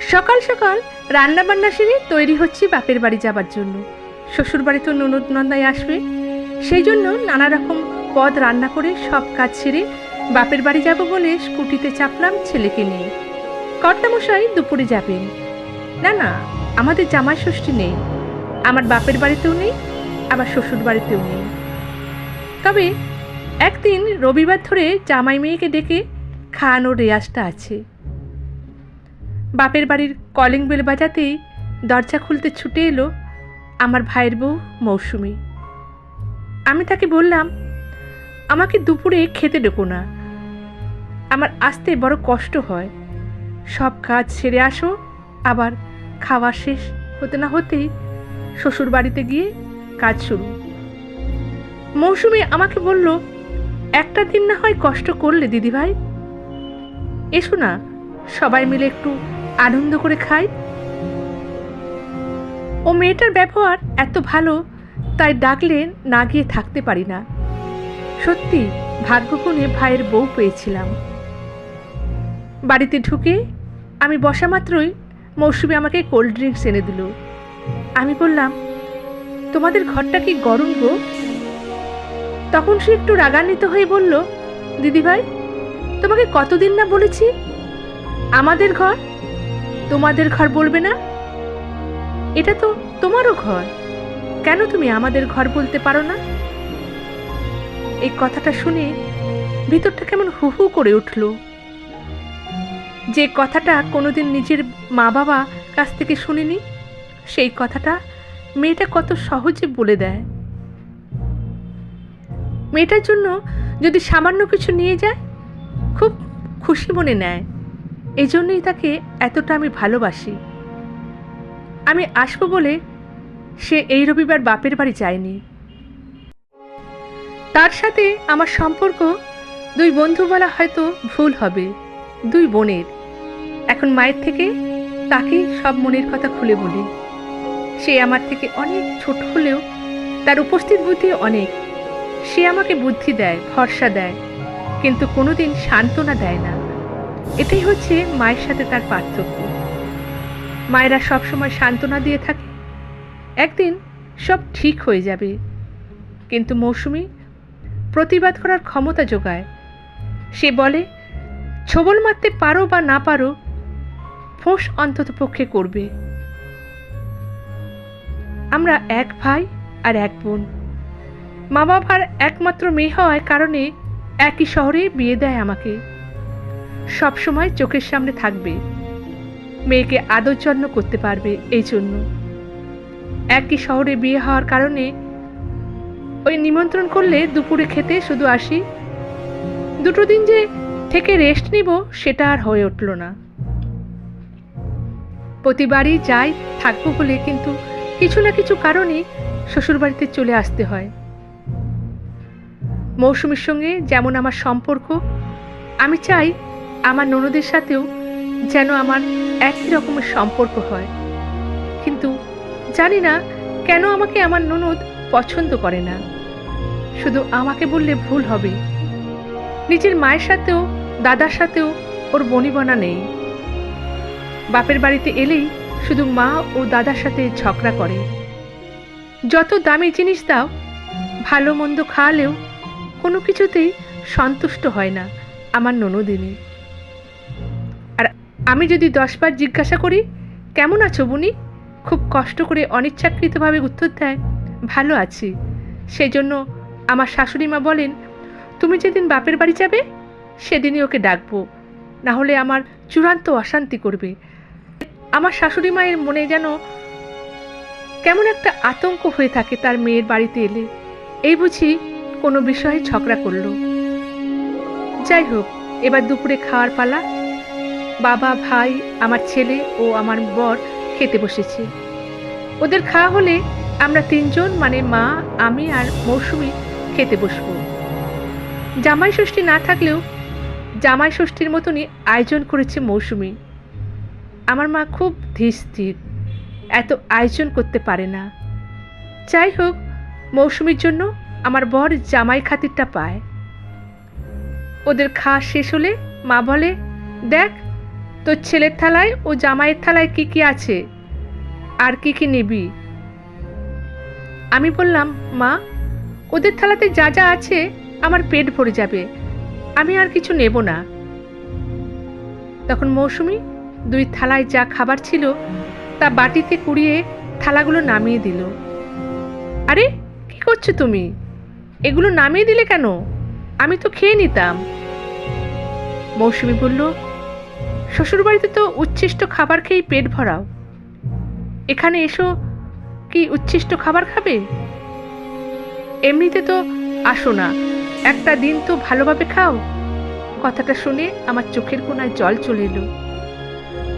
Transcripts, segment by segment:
সকাল সকাল রান্না বান্না সেরে তৈরি হচ্ছি বাপের বাড়ি যাবার জন্য। শ্বশুর বাড়ি তো ননদ নন্দাই আসবে। সেই জন্য নানা রকম পদ রান্না করে সব কাজ ছেড়ে বাপের বাড়ি যাব বলে স্কুটিতে চাপলাম ছেলেকে নিয়ে। কর্তামশাই দুপুরে যাবেন। না না, আমাদের জামাই ষষ্ঠী নেই। আমার বাপের বাড়িতেও নেই, আবার শ্বশুর বাড়িতেও নেই। তবে একদিন রবিবার ধরে জামাই মেয়েকে ডেকে খাওয়ানোর রেয়াজটা আছে। বাপের বাড়ির কলিং বেল বাজাতেই দরজা খুলতে ছুটে এলো আমার ভাইয়ের বউ মৌসুমি। আমি তাকে বললাম, আমাকে দুপুরে খেতে ডেকো না। আমার আসতে বড় কষ্ট হয়। সব কাজ সেরে আসো, আবার খাওয়া শেষ হতে না হতেই শ্বশুর বাড়িতে গিয়ে কাজ শুরু। মৌসুমি আমাকে বলল, একটা দিন না হয় কষ্ট করলে, দিদিভাই। এসো না, সবাই মিলে একটু আনন্দ করে খাই। ও মেয়েটার ব্যবহার এত ভালো, তাই ডাকলে না গিয়ে থাকতে পারি না। সত্যি ভাগ্যগুণে ভাইয়ের বউ পেয়েছিলাম। বাড়িতে ঢুকে আমি বসা মাত্রই মৌসুমি আমাকে কোল্ড ড্রিঙ্কস এনে দিল। আমি বললাম, তোমাদের ঘরটা কি গরম গো? তখন সে একটু রাগান্বিত হয়ে বলল, দিদিভাই, তোমাকে কতদিন না বলেছি? আমাদের ঘর তোমাদের ঘর বলবে না? এটা তো তোমারও ঘর। কেন তুমি আমাদের ঘর বলতে পারো না? এই কথাটা শুনে ভিতরটা কেমন হু হু করে উঠল। যে কথাটা কোনোদিন নিজের মা বাবা কাছ থেকে শুনিনি, সেই কথাটা মেয়েটা কত সহজে বলে দেয়। মেয়েটার জন্য যদি সামান্য কিছু নিয়ে যায়, খুব খুশি মনে নেয়। এই জন্যই তাকে এতটা আমি ভালোবাসি। আমি আসব বলে সে এই রবিবার বাপের বাড়ি যায়নি। তার সাথে আমার সম্পর্ক দুই বন্ধু বলা হয়তো ভুল হবে, দুই বোনের। এখন মায়ের থেকে তাকেই সব মনের কথা খুলে বলি। সে আমার থেকে অনেক ছোট হলেও তার উপস্থিত বুদ্ধি অনেক। সে আমাকে বুদ্ধি দেয়, ভরসা দেয়, কিন্তু কোনোদিন সান্ত্বনা দেয় না। এটাই হচ্ছে মায়ের সাথে তার পার্থক্য। মায়েরা সবসময় সান্ত্বনা দিয়ে থাকে। একদিন সব ঠিক হয়ে যাবে। কিন্তু মৌসুমি প্রতিবাদ করার ক্ষমতা যোগায়। সে বলে, ছবল মারতে পারো বা না পারো, ফোঁস অন্তত পক্ষে করবে। আমরা এক ভাই আর এক বোন। মা বাবার একমাত্র মেয়ে হওয়ার কারণে একই শহরে বিয়ে দেয় আমাকে। সব সময় চোখের সামনে থাকবে। মেয়েকে আদর যত্ন করতে পারবে এই জন্য। একই শহরে বিয়ে হওয়ার কারণে ওই নিমন্ত্রণ করলে দুপুরে খেতে শুধু আসি। দুটো দিন যে থেকে রেস্ট নিব সেটা আর হয়ে উঠল না। প্রতিবারই যাই, থাকব বলে কিন্তু কিছু না কিছু কারণে শ্বশুরবাড়িতে চলে আসতে হয়। মৌসুমীর সঙ্গে যেমন আমার সম্পর্ক, আমি চাই আমার ননদের সাথেও যেন আমার একই রকমের সম্পর্ক হয়। কিন্তু জানি না কেন আমাকে আমার ননদ পছন্দ করে না। শুধু আমাকে বললে ভুল হবে। নিজের মায়ের সাথেও, দাদার সাথেও ওর বনিবনা নেই। বাপের বাড়িতে এলেই শুধু মা ও দাদার সাথে ঝগড়া করে। যত দামি জিনিস দাও, ভালো মন্দ খাওয়ালেও কোনো কিছুতেই সন্তুষ্ট হয় না আমার ননদিনী। আমি যদি দশবার জিজ্ঞাসা করি, কেমন আছো বুনি? খুব কষ্ট করে অনিচ্ছাকৃতভাবে উত্তর দেয়, ভালো আছি। সেই জন্য আমার শাশুড়ি মা বলেন, তুমি যেদিন বাপের বাড়ি যাবে, সেদিনই ওকে ডাকবো। না হলে আমার চূড়ান্ত অশান্তি করবে। আমার শাশুড়ি মায়ের মনে যেন কেমন একটা আতঙ্ক হয়ে থাকে তার মেয়ের বাড়িতে এলে। এই বুঝি কোনো বিষয়ে ঝগড়া করল। যাই হোক, এবার দুপুরে খাওয়ার পালা। বাবা, ভাই, আমার ছেলে ও আমার বর খেতে বসেছে। ওদের খাওয়া হলে আমরা তিনজন মানে মা, আমি আর মৌসুমি, খেতে বসবো। জামাই ষষ্ঠী না থাকলেও জামাই ষষ্ঠীর মতনই আয়োজন করেছে মৌসুমি। আমার মা খুব ধীর এত আয়োজন করতে পারে না। যাই হোক, মৌসুমির জন্য আমার বর জামাই খাতিরটা পায়। ওদের খাওয়া শেষ হলে মা বলে, দেখ তোর ছেলের থালায় ও জামাইয়ের থালায় কি কি আছে? আর কি কি নিবি? আমি বললাম, মা, ওদের থালাতে যা যা আছে, আমার পেট ভরে যাবে। আমি আর কিছু নেব না। তখন মৌসুমি দুই থালায় যা খাবার ছিল, তা বাটিতে কুড়িয়ে থালাগুলো নামিয়ে দিল। আরে, কি করছ তুমি? এগুলো নামিয়ে দিলে কেন? আমি তো খেয়ে নিতাম। মৌসুমি বলল শ্বশুরবাড়িতে তো উচ্ছিষ্ট খাবার খেয়েই পেট ভরাও। এখানে এসো, কি উচ্ছিষ্ট খাবার খাবে? এমনিতে তো আসো না, একটা দিন তো ভালোভাবে খাও। কথাটা শুনে আমার চোখের কোনায় জল চলে এলো।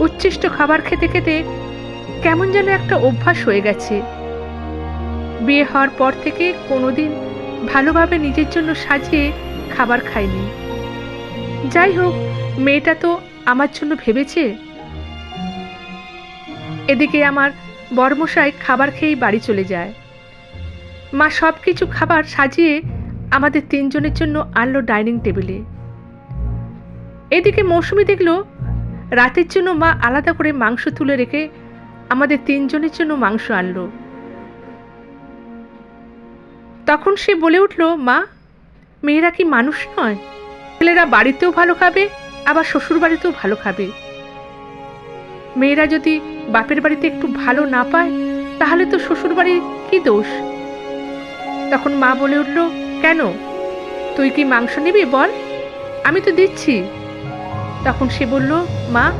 উচ্ছিষ্ট খাবার খেতে খেতে কেমন যেন একটা অভ্যাস হয়ে গেছে। বিয়ে হওয়ার পর থেকে কোনোদিন ভালোভাবে নিজের জন্য সাজিয়ে খাবার খাইনি। যাই হোক, মেয়েটা তো আমার জন্য ভেবেছে? এদিকে আমার বর্মশাই খাবার খেয়েই বাড়ি চলে যায়। মা সব কিছু খাবার সাজিয়ে আমাদের তিনজনের জন্য আনলো ডাইনিং টেবিলে। এদিকে মৌসুমি দেখল, রাতের জন্য মা আলাদা করে মাংস তুলে রেখে আমাদের তিনজনের জন্য মাংস আনলো। তখন সে বলে উঠল, মা, মেয়েরা কি মানুষ নয়? ছেলেরা বাড়িতেও ভালো খাবে আবার শ্বশুর বাড়িতেও ভালো খাবে। মেয়েরা যদি বাপের বাড়িতে একটু ভালো না পায়, তাহলে তো শ্বশুর বাড়ির কি দোষ? তখন মা বলে উঠল, কেন? তুই কি মাংস নিবি বল? আমি তো দিচ্ছি। তখন সে বলল, মা,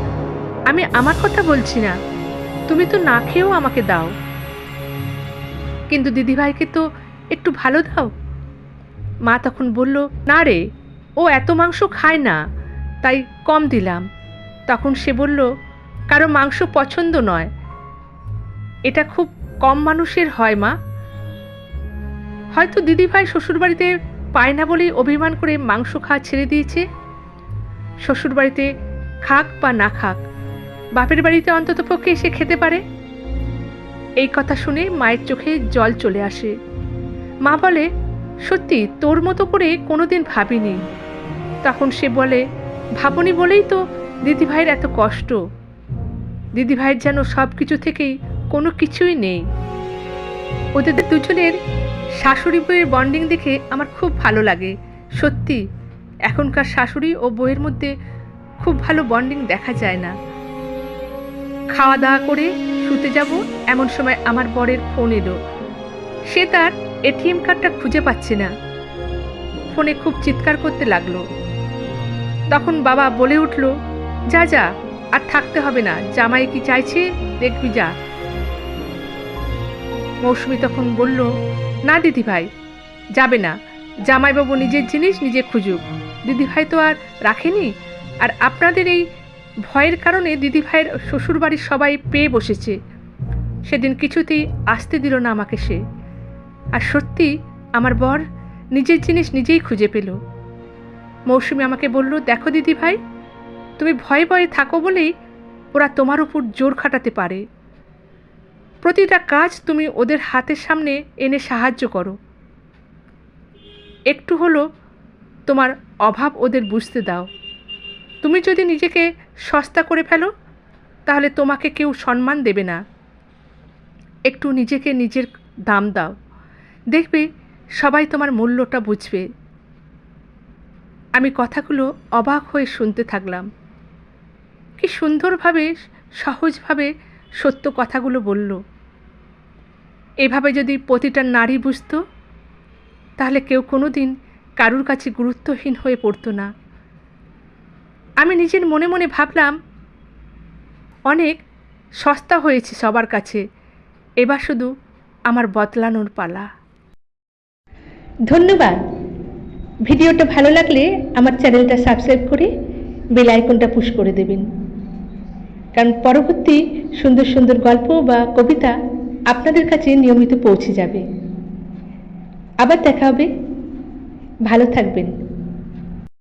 আমি আমার কথা বলছি না। তুমি তো না খেয়েও আমাকে দাও। কিন্তু দিদিভাইকে তো একটু ভালো দাও। মা তখন বলল, না রে, ও এত মাংস খায় না। তাই কম দিলাম। তখন সে বলল, কারও মাংস পছন্দ নয়। এটা খুব কম মানুষের হয়, মা। হয়তো দিদিভাই শ্বশুরবাড়িতে পায় না বলেই অভিমান করে মাংস খাওয়া ছেড়ে দিয়েছে। শ্বশুরবাড়িতে খাক বা না খাক, বাপের বাড়িতে অন্তত পক্ষে এসে খেতে পারে। এই কথা শুনে মায়ের চোখে জল চলে আসে। মা বলে, সত্যি, তোর মতো করে কোনোদিন ভাবিনি। তখন সে বলে ভাবনি বলেই তো দিদিভাইয়ের এত কষ্ট। দিদিভাইয়ের যেন সব কিছু থেকেই কোনো কিছুই নেই। ওদের দুজনের শাশুড়ি বইয়ের বন্ডিং দেখে আমার খুব ভালো লাগে। সত্যি, এখনকার শাশুড়ি ও বইয়ের মধ্যে খুব ভালো বন্ডিং দেখা যায় না। খাওয়া দাওয়া করে শুতে যাব এমন সময় আমার বরের ফোন এলো। সে তার এটিএম কার্ডটা খুঁজে পাচ্ছে না। ফোনে খুব চিৎকার করতে লাগল। তখন বাবা বলে উঠল, যা যা, আর থাকতে হবে না, জামাই কি চাইছে, দেখবি, যা। মৌসুমি তখন বলল, না দিদি ভাই যাবে না। জামাইবাবু নিজের জিনিস নিজে খুঁজুক। দিদিভাই তো আর রাখেনি। আর আপনাদের এই ভয়ের কারণে দিদিভাইয়ের শ্বশুরবাড়ির সবাই পেয়ে বসেছে। সেদিন কিছুতেই আসতে দিল না আমাকে সে। আর সত্যি, আমার বর নিজের জিনিস নিজেই খুঁজে পেল। মৌসুমি আমাকে বলল, দেখো দিদি ভাই, তুমি ভয়ে ভয়ে থাকো বলেই ওরা তোমার উপর জোর খাটাতে পারে। প্রতিটা কাজ তুমি ওদের হাতের সামনে এনে সাহায্য করো। একটু হলো তোমার অভাব ওদের বুঝতে দাও। তুমি যদি নিজেকে সস্তা করে ফেলো, তাহলে তোমাকে কেউ সম্মান দেবে না। একটু নিজেকে নিজের দাম দাও। দেখবে সবাই তোমার মূল্যটা বুঝবে। আমি কথাগুলো অবাক হয়ে শুনতে থাকলাম। কি সুন্দরভাবে, সহজভাবে সত্য কথাগুলো বলল। এভাবে যদি প্রতিটা নারী বুঝতো, তাহলে কেউ কোনো দিন কারুর কাছে গুরুত্বহীন হয়ে পড়তো না। আমি নিজের মনে মনে ভাবলাম, অনেক সস্তা হয়েছে সবার কাছে, এবার শুধু আমার বদলানোর পালা। ধন্যবাদ। ভিডিওটা ভালো লাগলে আমার চ্যানেলটা সাবস্ক্রাইব করে বেল আইকনটা পুশ করে দেবেন। কারণ পরবর্তী সুন্দর সুন্দর গল্প বা কবিতা আপনাদের কাছে নিয়মিত পৌঁছে যাবে। আবার দেখা হবে। ভালো থাকবেন।